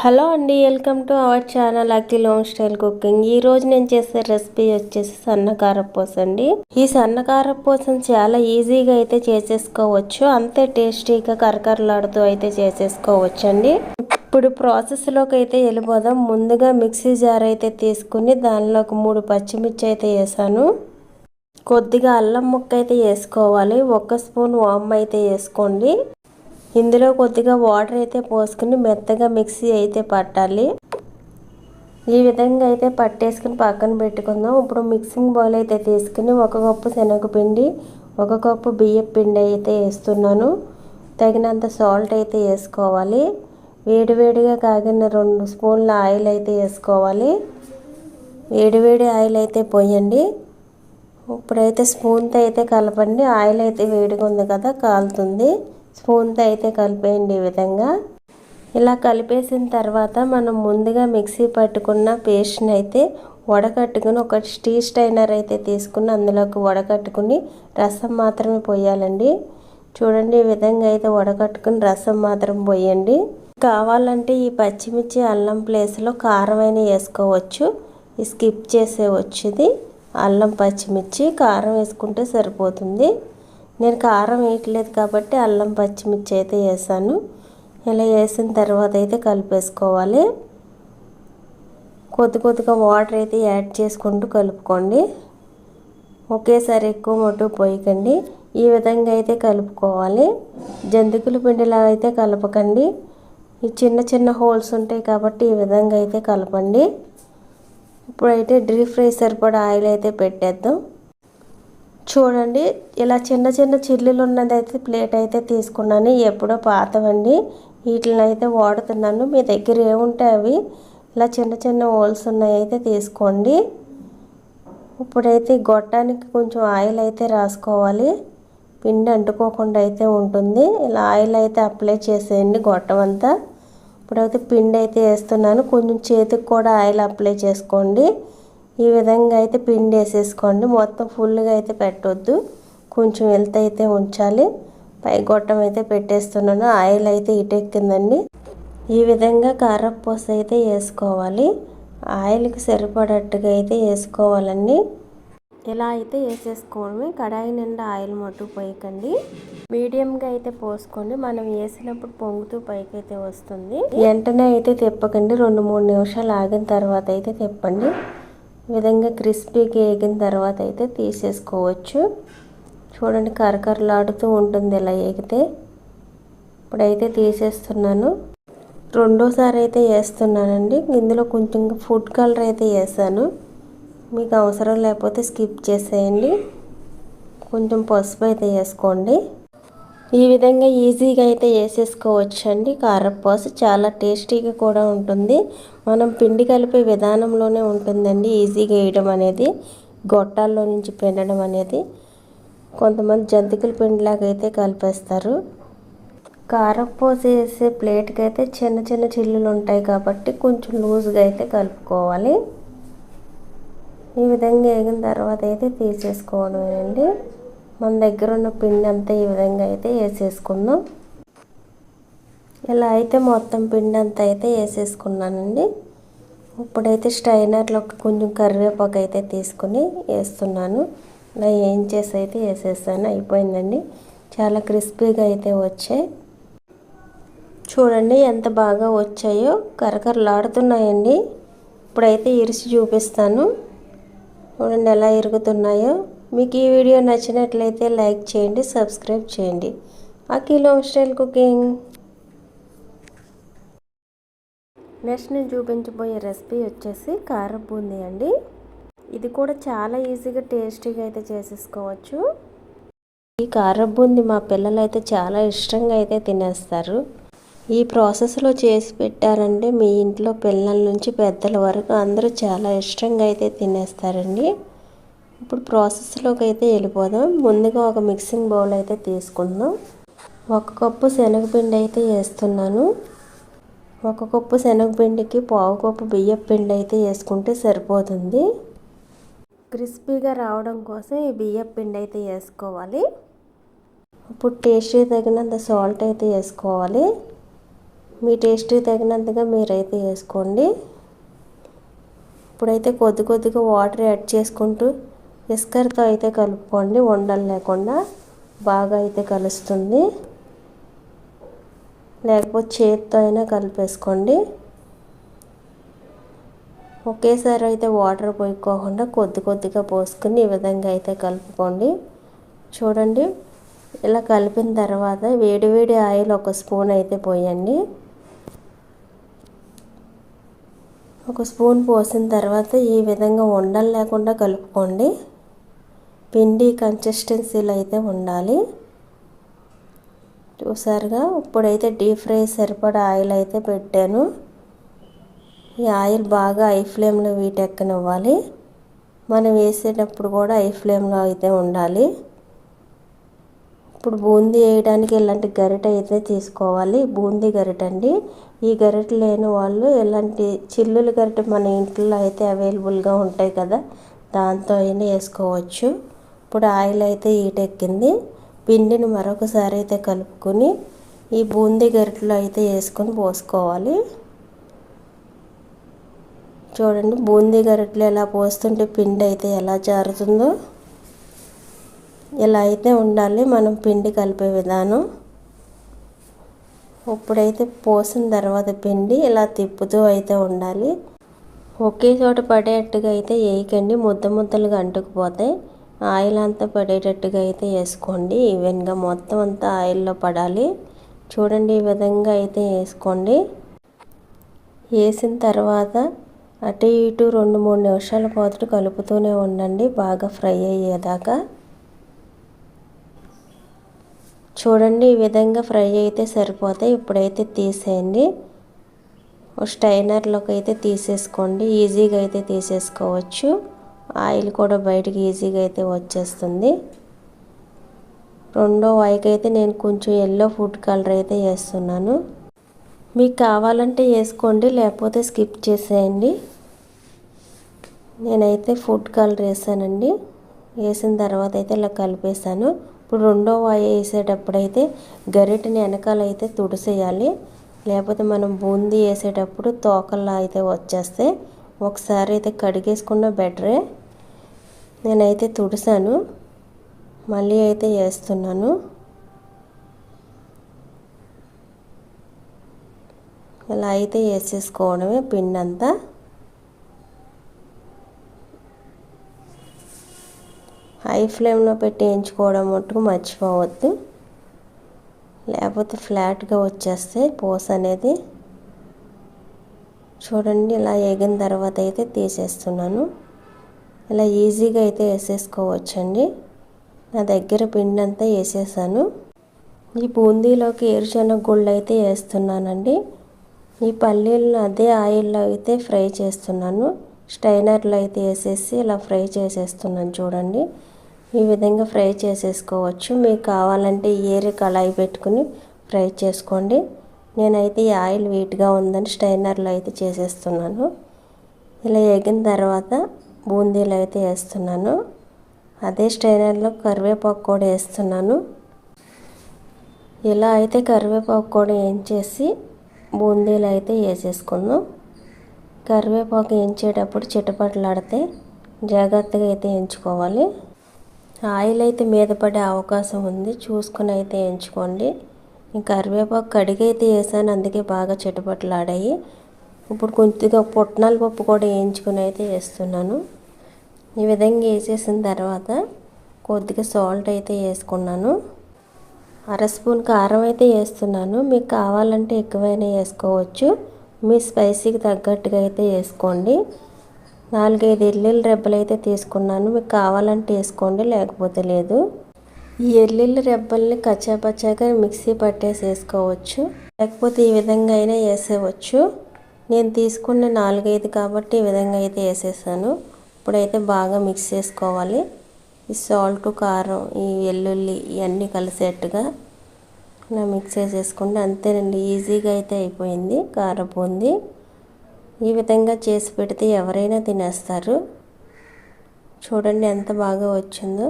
Hello అండి welcome to our channel Akhil home style cooking. ఈ రోజు నేను చేసే రెసిపీ వచ్చేసి సన్నకారపూస అండి. ఈ సన్నకారపూసను చాలా ఈజీగా అయితే చేసేసుకోవచ్చు. అంతే టేస్టీగా కరకరలాడుతూ అయితే చేసేసుకోవచ్చు అండి ఇప్పుడు ప్రాసెస్లోకి అయితే వెళ్ళిపోదాం. ముందుగా మిక్సీ జార్ అయితే తీసుకుని దానిలో ఒక మూడు పచ్చిమిర్చి అయితే వేసాను. కొద్దిగా అల్లం ముక్క అయితే వేసుకోవాలి. ఒక స్పూన్ వామ్ అయితే వేసుకోండి. ఇందులో కొద్దిగా వాటర్ అయితే పోసుకుని మెత్తగా మిక్సీ అయితే పట్టాలి. ఈ విధంగా అయితే పట్టేసుకుని పక్కన పెట్టుకుందాం. ఇప్పుడు మిక్సింగ్ బౌల్ అయితే తీసుకుని ఒక కప్పు శనగపిండి ఒక కప్పు బియ్యం పిండి అయితే వేస్తున్నాను. తగినంత సాల్ట్ అయితే వేసుకోవాలి. వేడివేడిగా కాగిన రెండు స్పూన్ల ఆయిల్ అయితే వేసుకోవాలి. వేడివేడి ఆయిల్ అయితే పోయండి. ఇప్పుడైతే స్పూన్తో అయితే కలపండి. ఆయిల్ అయితే వేడిగా ఉంది కదా కాలుతుంది. స్పూన్తో అయితే కలిపేయండి ఈ విధంగా. ఇలా కలిపేసిన తర్వాత మనం ముందుగా మిక్సీ పట్టుకున్న పేస్ట్ని అయితే వడకట్టుకుని ఒక స్టీ స్టైనర్ అయితే తీసుకుని అందులోకి వడకట్టుకుని రసం మాత్రమే పోయాలండి. చూడండి ఈ విధంగా అయితే వడకట్టుకుని రసం మాత్రం పోయండి. కావాలంటే ఈ పచ్చిమిర్చి అల్లం ప్లేస్లో కారం అయినా వేసుకోవచ్చు స్కిప్ చేసేవచ్చు ఇది. అల్లం పచ్చిమిర్చి కారం వేసుకుంటే సరిపోతుంది. నేను కారం వేయట్లేదు కాబట్టి అల్లం పచ్చిమిర్చి అయితే వేసాను. ఇలా వేసిన తర్వాత అయితే కలిపేసుకోవాలి. కొద్ది కొద్దిగా వాటర్ అయితే యాడ్ చేసుకుంటూ కలుపుకోండి. ఒకేసారి ఎక్కువ మట్టు పోయకండి. ఈ విధంగా అయితే కలుపుకోవాలి. జంతికల పిండిలా అయితే కలపకండి. ఈ చిన్న చిన్న హోల్స్ ఉంటాయి కాబట్టి ఈ విధంగా అయితే కలపండి. ఇప్పుడైతే డ్రీప్ ఫ్రై సరిపడా ఆయిల్ అయితే పెట్టేద్దాం. చూడండి ఇలా చిన్న చిన్న చిల్లులు ఉన్నదైతే ప్లేట్ అయితే తీసుకున్నాను. ఎప్పుడో పాతవండి. వీటిని అయితే వాడుతున్నాను. మీ దగ్గర ఏముంటే అవి? ఇలా చిన్న చిన్న హోల్స్ ఉన్నాయి అయితే తీసుకోండి. ఇప్పుడైతే గొట్టానికి కొంచెం ఆయిల్ అయితే రాసుకోవాలి. పిండి అంటుకోకుండా అయితే ఉంటుంది. ఇలా ఆయిల్ అయితే అప్లై చేసేయండి గొట్టం అంతా. ఇప్పుడైతే పిండి అయితే వేస్తున్నాను. కొంచెం చేతికి కూడా ఆయిల్ అప్లై చేసుకోండి. ఈ విధంగా అయితే పిండి వేసేసుకోండి. మొత్తం ఫుల్గా అయితే పెట్టొద్దు. కొంచెం వెళ్తే అయితే ఉంచాలి. పై గొట్టం అయితే పెట్టేస్తున్నాను. ఆయిల్ అయితే ఇటెక్కిందండి. ఈ విధంగా కారపూస అయితే వేసుకోవాలి. ఆయిల్కి సరిపడట్టుగా అయితే వేసుకోవాలండి. ఇలా అయితే వేసేసుకోవడమే. కడాయి నిండా ఆయిల్ మట్టు పోయకండి. మీడియంగా అయితే పోసుకోండి. మనం వేసినప్పుడు పొంగుతూ పైకి అయితే వస్తుంది. వెంటనే అయితే తిప్పకండి. రెండు మూడు నిమిషాలు ఆగిన తర్వాత అయితే తిప్పండి. విధంగా క్రిస్పీగా వేగిన తర్వాత అయితే తీసేసుకోవచ్చు. చూడండి కరకరలాడుతూ ఉంటుంది ఇలా వేగితే ఇప్పుడైతే తీసేస్తున్నాను. రెండోసారి అయితే వేస్తున్నానండి ఇందులో కొంచెం ఫుడ్ కలర్ అయితే వేసాను మీకు అవసరం లేకపోతే స్కిప్ చేసేయండి. కొంచెం పసుపు అయితే వేసుకోండి. ఈ విధంగా ఈజీగా అయితే వేసేసుకోవచ్చండి. కారపూస చాలా టేస్టీగా కూడా ఉంటుంది. మనం పిండి కలిపే విధానంలోనే ఉంటుందండి ఈజీగా వేయడం అనేది. గొట్టాల్లో నుంచి పిండడం అనేది. కొంతమంది జంతికల పిండిలాగా అయితే కలిపేస్తారు. కారపూస వేసే ప్లేట్కి అయితే చిన్న చిన్న చిల్లులు ఉంటాయి కాబట్టి కొంచెం లూజ్గా అయితే కలుపుకోవాలి. ఈ విధంగా వేగిన తర్వాత అయితే తీసేసుకోవడమేనండి. మన దగ్గర ఉన్న పిండి అంతా ఈ విధంగా అయితే వేసేసుకుందాం. ఇలా అయితే మొత్తం పిండి అంతా అయితే వేసేసుకున్నానండి. ఇప్పుడైతే స్టైనర్లో కొంచెం కరివేపాకు అయితే తీసుకుని వేస్తున్నాను. ఇలా ఏం చేసి అయితే వేసేసాను అయిపోయిందండి. చాలా క్రిస్పీగా అయితే వచ్చాయి. చూడండి ఎంత బాగా వచ్చాయో కరకరలాడుతున్నాయండి. ఇప్పుడైతే ఇరిసి చూపిస్తాను. చూడండి ఎలా ఇరుగుతున్నాయో. మీకు ఈ వీడియో నచ్చినట్లయితే లైక్ చేయండి సబ్స్క్రైబ్ చేయండి. Akhil home style cooking. Next నేను చూపించబోయే రెసిపీ వచ్చేసి కారం బూందీ అండి. ఇది కూడా చాలా ఈజీగా టేస్టీగా అయితే చేసేసుకోవచ్చు. ఈ కారం బూందీ మా పిల్లలు అయితే చాలా ఇష్టంగా అయితే తినేస్తారు. ఈ ప్రాసెస్లో చేసి పెట్టారంటే మీ ఇంట్లో పిల్లల నుంచి పెద్దల వరకు అందరూ చాలా ఇష్టంగా అయితే తినేస్తారండి. ఇప్పుడు ప్రాసెస్లోకి అయితే వెళ్ళిపోదాం. ముందుగా ఒక మిక్సింగ్ బౌల్ అయితే తీసుకుందాం. ఒక కప్పు శనగపిండి అయితే వేస్తున్నాను. ఒక కప్పు శనగపిండికి పావు కప్పు బియ్యం పిండి అయితే వేసుకుంటే సరిపోతుంది. క్రిస్పీగా రావడం కోసం ఈ బియ్యం పిండి అయితే వేసుకోవాలి. ఇప్పుడు టేస్ట్కి తగినంత సాల్ట్ అయితే వేసుకోవాలి. మీ టేస్ట్కి తగినంతగా మీరైతే వేసుకోండి. ఇప్పుడైతే కొద్ది కొద్దిగా వాటర్ యాడ్ చేసుకుంటూ ఇస్కర్తో అయితే కలుపుకోండి. ఉండలు లేకుండా బాగా అయితే కలుస్తుంది. లేకపోతే చేతితో అయినా కలిపేసుకోండి. ఒకేసారి అయితే వాటర్ పోయికోకుండా కొద్ది కొద్దిగా పోసుకుని ఈ విధంగా అయితే కలుపుకోండి. చూడండి ఇలా కలిపిన తర్వాత వేడివేడి ఆయిల్ ఒక స్పూన్ అయితే పోయండి. ఒక స్పూన్ పోసిన తర్వాత ఈ విధంగా ఉండలు లేకుండా కలుపుకోండి. పిండి కన్సిస్టెన్సీలో అయితే ఉండాలి. చూసారుగా ఇప్పుడైతే డీప్ ఫ్రై సరిపడా ఆయిల్ అయితే పెట్టాను. ఈ ఆయిల్ బాగా ఐ ఫ్లేమ్లో వీటెక్కనివ్వాలి మనం వేసేటప్పుడు కూడా ఐ ఫ్లేమ్లో అయితే ఉండాలి. ఇప్పుడు బూందీ వేయడానికి ఇలాంటి గరిట అయితే తీసుకోవాలి. బూందీ గరిట అండి. ఈ గరిట లేని వాళ్ళు ఇలాంటి చిల్లుల గరిట మన ఇంట్లో అయితే అవైలబుల్గా ఉంటాయి కదా దాంతో అయినా వేసుకోవచ్చు. ఇప్పుడు ఆయిల్ అయితే ఈటెక్కింది పిండిని మరొకసారి అయితే కలుపుకొని ఈ బూందీ గరిటలో అయితే వేసుకొని పోసుకోవాలి. చూడండి బూందీ గరిటలు ఎలా పోస్తుంటే పిండి అయితే ఎలా జారుతుందో. ఇలా అయితే ఉండాలి మనం పిండి కలిపే విధానం. ఇప్పుడైతే పోసిన తర్వాత పిండి ఇలా తిప్పుతూ అయితే ఉండాలి. ఒకే చోట పడేటట్టుగా అయితే వేయకండి. ముద్ద ముద్దలుగా అంటుకుపోతాయి. ఆయిల్ అంతా పడేటట్టుగా అయితే వేసుకోండి. ఈవెన్గా మొత్తం అంతా ఆయిల్లో పడాలి. చూడండి ఈ విధంగా అయితే వేసుకోండి. వేసిన తర్వాత అటు ఇటు రెండు మూడు నిమిషాల పాటు కలుపుతూనే ఉండండి. బాగా ఫ్రై అయ్యేదాకా. చూడండి ఈ విధంగా ఫ్రై అయితే సరిపోతాయి. ఇప్పుడైతే తీసేయండి. స్టైనర్లోకి అయితే తీసేసుకోండి. ఈజీగా అయితే తీసేసుకోవచ్చు. ఆయిల్ కూడా బయటికి ఈజీగా అయితే వచ్చేస్తుంది. రెండో వాయికి అయితే నేను కొంచెం ఎల్లో ఫుడ్ కలర్ అయితే వేస్తున్నాను. మీకు కావాలంటే వేసుకోండి లేకపోతే స్కిప్ చేసేయండి. నేనైతే ఫుడ్ కలర్ వేసానండి. వేసిన తర్వాత అయితే ఇలా కలిపేసాను ఇప్పుడు రెండో వాయి వేసేటప్పుడైతే గరిటని వెనకాల అయితే తుడిసేయాలి. లేకపోతే మనం బూందీ వేసేటప్పుడు తోకల్లా అయితే వచ్చేస్తే ఒకసారి అయితే కడిగేసుకున్న బెటరే. నేనైతే తుడిసాను మళ్ళీ అయితే వేస్తున్నాను. ఇలా అయితే వేసేసుకోవడమే పిండి అంతా హై ఫ్లేమ్లో పెట్టి వేయించుకోవడం మటుకు మర్చిపోవద్దు. లేకపోతే ఫ్లాట్గా వచ్చేస్తే పోస్ అనేది. చూడండి ఇలా వేగిన తర్వాత అయితే తీసేస్తున్నాను. ఇలా ఈజీగా అయితే వేసేసుకోవచ్చండి. నా దగ్గర పిండి అంతా వేసేసాను. ఈ బూందీలోకి ఏరుశనగ గుళ్ళు అయితే వేస్తున్నానండి. ఈ పల్లీలను అదే ఆయిల్లో అయితే ఫ్రై చేస్తున్నాను. స్టైనర్లో అయితే వేసేసి ఇలా ఫ్రై చేసేస్తున్నాను చూడండి. ఈ విధంగా ఫ్రై చేసేసుకోవచ్చు. మీకు కావాలంటే ఏరి కళాయి పెట్టుకుని ఫ్రై చేసుకోండి. నేనైతే ఈ ఆయిల్ వీట్గా ఉందని స్టైనర్లో అయితే చేసేస్తున్నాను. ఇలా వేగిన తర్వాత బూందీలు అయితే వేస్తున్నాను. అదే స్టైనర్లో కరివేపాకు కూడా వేస్తున్నాను. ఇలా అయితే కరివేపాకు కూడా వేయించేసి బూందీలు అయితే వేసేసుకుందాం. కరివేపాకు వేయించేటప్పుడు చిటపట్లాడితే జాగ్రత్తగా అయితే ఎంచుకోవాలి ఆయిల్ అయితే మీద పడే అవకాశం ఉంది. చూసుకుని అయితే ఎంచుకోండి కరివేపాకు కడిగైతే వేసాను అందుకే బాగా చిటపట్లాడాయి. ఇప్పుడు కొద్దిగా పుట్నాల పప్పు కూడా వేయించుకుని అయితే వేస్తున్నాను. ఈ విధంగా వేసేసిన తర్వాత కొద్దిగా సాల్ట్ అయితే వేసుకున్నాను. అర స్పూన్ కారం అయితే వేస్తున్నాను. మీకు కావాలంటే ఎక్కువైనా వేసుకోవచ్చు. మీ స్పైసీకి తగ్గట్టుగా అయితే వేసుకోండి. నాలుగైదు ఎల్లుల్లి రెబ్బలు అయితే తీసుకున్నాను. మీకు కావాలంటే వేసుకోండి లేకపోతే లేదు. ఈ ఎల్లుల్లి రెబ్బల్ని కచ్చాపచ్చాగా మిక్సీ పట్టేసి వేసుకోవచ్చు లేకపోతే ఈ విధంగా అయినా వేసేవచ్చు నేను తీసుకున్న నాలుగైదు కాబట్టి ఈ విధంగా అయితే వేసేసాను. ఇప్పుడైతే బాగా మిక్స్ చేసుకోవాలి. ఈ సాల్ట్ కారం ఈ వెల్లుల్లి ఇవన్నీ కలిసేట్టుగా ఇలా మిక్స్ చేసేసుకుంటే అంతేనండి ఈజీగా అయితే అయిపోయింది. కారం ఉంది. ఈ విధంగా చేసి పెడితే ఎవరైనా తినేస్తారు. చూడండి ఎంత బాగా వచ్చిందో.